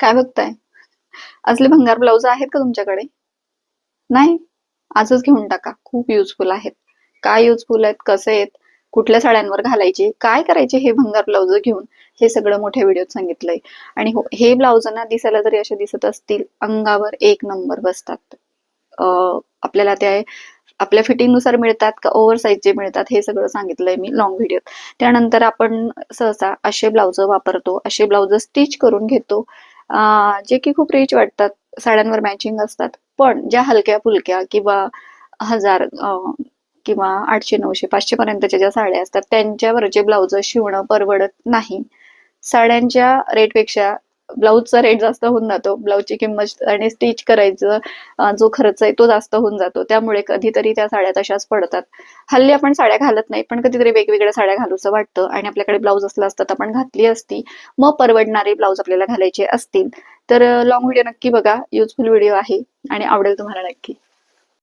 काय बघताय? असले भंगार ब्लाउज आहेत का तुमच्याकडे? नाही. आजच घेऊन टाका. खूप युजफुल आहेत. काय युजफुल आहेत? कसे आहेत? कुठल्या साड्यांवर घालायचे? काय करायचे हे भंगार ब्लाऊज घेऊन? हे सगळं मोठ्या व्हिडिओत सांगितलंय. आणि हो हे ब्लाउज ना दिसायला जरी असे दिसत असतील. अंगावर एक नंबर बसतात. आपल्याला ते आपल्या फिटिंगनुसार मिळतात का ओव्हर साईजचे मिळतात हे सगळं सांगितलंय मी लॉंग व्हिडिओत त्यानंतर आपण सहसा असे ब्लाऊज वापरतो. असे ब्लाऊज स्टिच करून घेतो. जे की खूप रिच वाटतात. साड्यांवर मॅचिंग असतात. पण ज्या हलक्या फुलक्या किंवा हजार किंवा आठशे नऊशे पाचशे पर्यंतच्या ज्या साड्या असतात त्यांच्यावरचे ब्लाऊज शिवणं परवडत नाही. साड्यांच्या रेटपेक्षा ब्लाऊजचा रेट जास्त होऊन जातो. ब्लाऊजची किंमत आणि स्टिच करायचं जो खर्च आहे तो जास्त होऊन जातो. त्यामुळे कधीतरी त्या साड्या तशाच पडतात. हल्ली आपण साड्या घालत नाही पण कधीतरी वेगवेगळ्या साड्या घालूचं वाटतं आणि आपल्याकडे ब्लाऊज असला असतात आपण घातली असती. मग परवडणारे ब्लाऊज आपल्याला घालायचे असतील. तर लॉंग व्हिडिओ नक्की बघा. युजफुल व्हिडिओ आहे आणि आवडेल तुम्हाला नक्की.